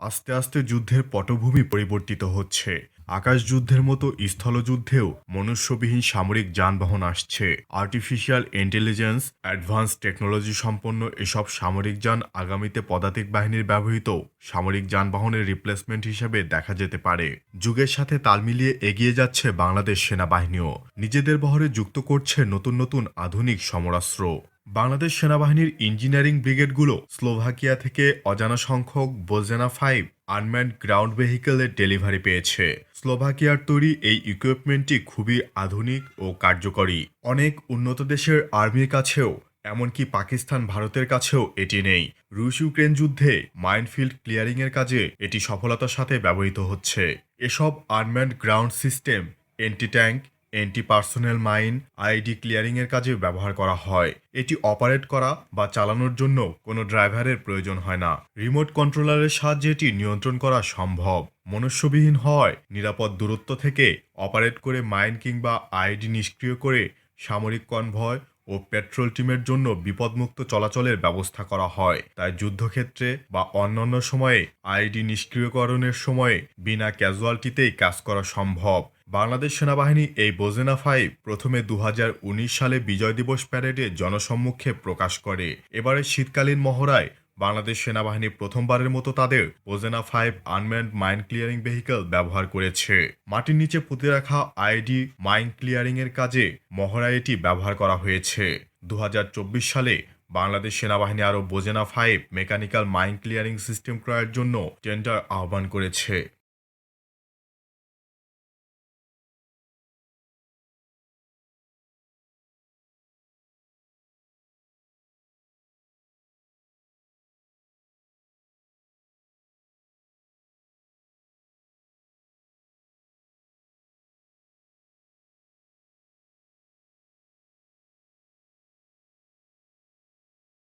আস্তে আস্তে যুদ্ধের পটভূমি পরিবর্তিত হচ্ছে। আকাশ যুদ্ধের মতো স্থলযুদ্ধেও মনুষ্যবিহীন সামরিক যানবাহন আসছে। আর্টিফিশিয়াল ইন্টেলিজেন্স অ্যাডভান্স টেকনোলজি সম্পন্ন এসব সামরিক যান আগামীতে পদাতিক বাহিনীর ব্যবহৃত সামরিক যানবাহনের রিপ্লেসমেন্ট হিসেবে দেখা যেতে পারে। যুগের সাথে তাল মিলিয়ে এগিয়ে যাচ্ছে বাংলাদেশ সেনাবাহিনীও। নিজেদের বহরে যুক্ত করছে নতুন নতুন আধুনিক সমরাস্ত্র। বাংলাদেশ সেনাবাহিনীর ইঞ্জিনিয়ারিং ব্রিগেডগুলো স্লোভাকিয়া থেকে অজানা সংখ্যক বোজেনা ফাইভ আনম্যান্ড গ্রাউন্ড ভেহিকেলের ডেলিভারি পেয়েছে। স্লোভাকিয়ার তৈরি এই ইকুইপমেন্টটি খুবই আধুনিক ও কার্যকরী। অনেক উন্নত দেশের আর্মির কাছেও, এমনকি পাকিস্তান ভারতের কাছেও এটি নেই। রুশ ইউক্রেন যুদ্ধে মাইনফিল্ড ক্লিয়ারিংয়ের কাজে এটি সফলতার সাথে ব্যবহৃত হচ্ছে। এসব unmanned ground system, anti tank anti personal mine ID clearing এর কাজে ব্যবহার করা হয়। এটি অপারেট করা বা চালানোর জন্য কোনো ড্রাইভারের প্রয়োজন হয় না। রিমোট কন্ট্রোলারের সাহায্যে এটি নিয়ন্ত্রণ করা সম্ভব। মনুষ্যবিহীন হয় নিরাপদ দূরত্ব থেকে অপারেট করে মাইন কিংবা আইডি নিষ্ক্রিয় করে সামরিক কনভয় ও পেট্রোল টিমের জন্য বিপদমুক্ত চলাচলের ব্যবস্থা করা হয়। তাই যুদ্ধক্ষেত্রে বা অন্যান্য সময়ে আইডি নিষ্ক্রিয়করণের সময়ে বিনা ক্যাজুয়ালটিতেই কাজ করা সম্ভব। বাংলাদেশ সেনাবাহিনী এই বোজেনা ফাইভ প্রথমে দু হাজার উনিশ সালে বিজয় দিবস প্যারেডে জনসম্মুখে প্রকাশ করে। এবারে শীতকালীন মহড়ায় বাংলাদেশ সেনাবাহিনী প্রথমবারের মতো তাদের Bozena five unmanned mine clearing vehicle ব্যবহার করেছে। মাটির নিচে পুঁতে রাখা আইডি মাইন ক্লিয়ারিং এর কাজে মহড়া এটি ব্যবহার করা হয়েছে। দু হাজার চব্বিশ সালে বাংলাদেশ সেনাবাহিনী আরও Bozena five mechanical mine clearing system ক্রয়ের জন্য টেন্ডার আহ্বান করেছে।